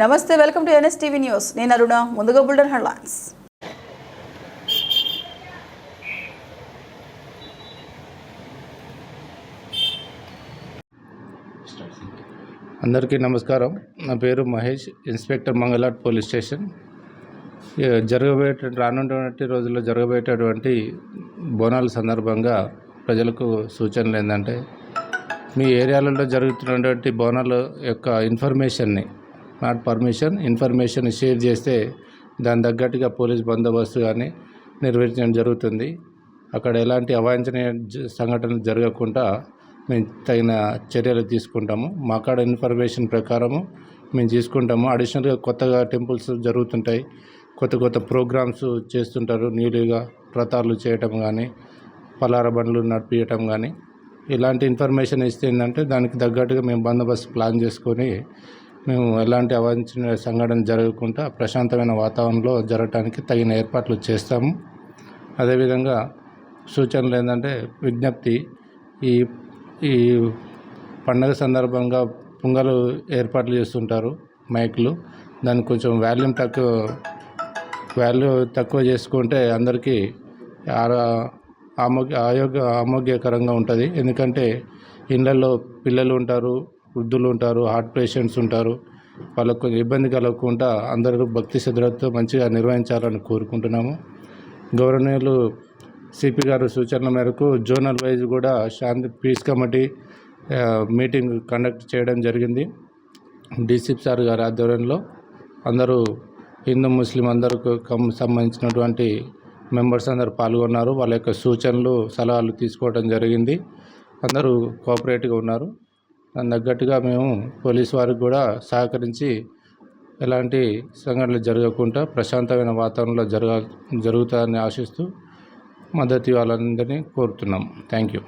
నమస్తే welcome to NSTV news. నేను అరుణ ముందుగా బుల్డన్ హెడ్లైన్స్. అందరికీ నమస్కారం. నా పేరు Mahesh inspector Mangalhat police station. ఇక రానున్నటువంటి రోజుల్లో జరగబోయేటటువంటి బోనాల సందర్భంగా ప్రజలకు సూచనలు ఏంటంటే మీ ఏరియాలలో జరుగుతున్నటువంటి బోనాల యొక్క ఇన్ఫర్మేషన్ని నాట్ పర్మిషన్. ఇన్ఫర్మేషన్ షేర్ చేస్తే దాని తగ్గట్టుగా పోలీస్ బందోబస్తు కానీ నిర్వహించడం జరుగుతుంది. అక్కడ ఎలాంటి అవాంఛనీయ సంఘటనలు జరగకుండా మేము తగిన చర్యలు తీసుకుంటాము. మా కాడ ఇన్ఫర్మేషన్ ప్రకారము మేము తీసుకుంటాము. అడిషనల్గా కొత్తగా టెంపుల్స్ జరుగుతుంటాయి. కొత్త కొత్త ప్రోగ్రామ్స్ చేస్తుంటారు. న్యూలీగా వ్రతాలు చేయటం కానీ పలార బండ్లు నడిపించటం కానీ ఇలాంటి ఇన్ఫర్మేషన్ ఇస్తే ఏంటంటే దానికి తగ్గట్టుగా మేము బందోబస్తు ప్లాన్ చేసుకొని మేము ఎలాంటి అవాంఛనీయ సంఘటన జరగకుండా ప్రశాంతమైన వాతావరణంలో జరగటానికి తగిన ఏర్పాట్లు చేస్తాము. అదేవిధంగా సూచనలు ఏంటంటే విజ్ఞప్తి ఈ ఈ పండగ సందర్భంగా పొంగలు ఏర్పాట్లు చేస్తుంటారు మైక్లు. దాన్ని కొంచెం వాల్యూమ్ తక్కువ వాల్యూ తక్కువ చేసుకుంటే అందరికీ ఆర- ఆమోగ్య ఆయోగ్య ఆమోగ్యకరంగా ఉంటుంది. ఎందుకంటే ఇళ్ళల్లో పిల్లలు ఉంటారు వృద్ధులు ఉంటారు హార్ట్ పేషెంట్స్ ఉంటారు. వాళ్ళకు కొంచెం ఇబ్బంది కలగకుండా అందరూ భక్తి శ్రద్ధలతో మంచిగా నిర్వహించాలని కోరుకుంటున్నాము. గవర్నర్లు సిపి గారు సూచనల మేరకు జోనల్ వైజ్ కూడా శాంతి పీస్ కమిటీ మీటింగ్ కండక్ట్ చేయడం జరిగింది. డీసీపీ సార్ గారి ఆధ్వర్యంలో అందరూ హిందూ ముస్లిం అందరికి సంబంధించినటువంటి మెంబర్స్ అందరు పాల్గొన్నారు. వాళ్ళ యొక్క సూచనలు సలహాలు తీసుకోవడం జరిగింది. అందరూ కోఆపరేట్గా ఉన్నారు. దాని తగ్గట్టుగా మేము పోలీస్ వారికి కూడా సహకరించి ఎలాంటి సంఘటనలు జరగకుండా ప్రశాంతమైన వాతావరణంలో జరగ జరుగుతాయని ఆశిస్తూ మద్దతు ఇవ్వాలని కోరుతున్నాం. Thank you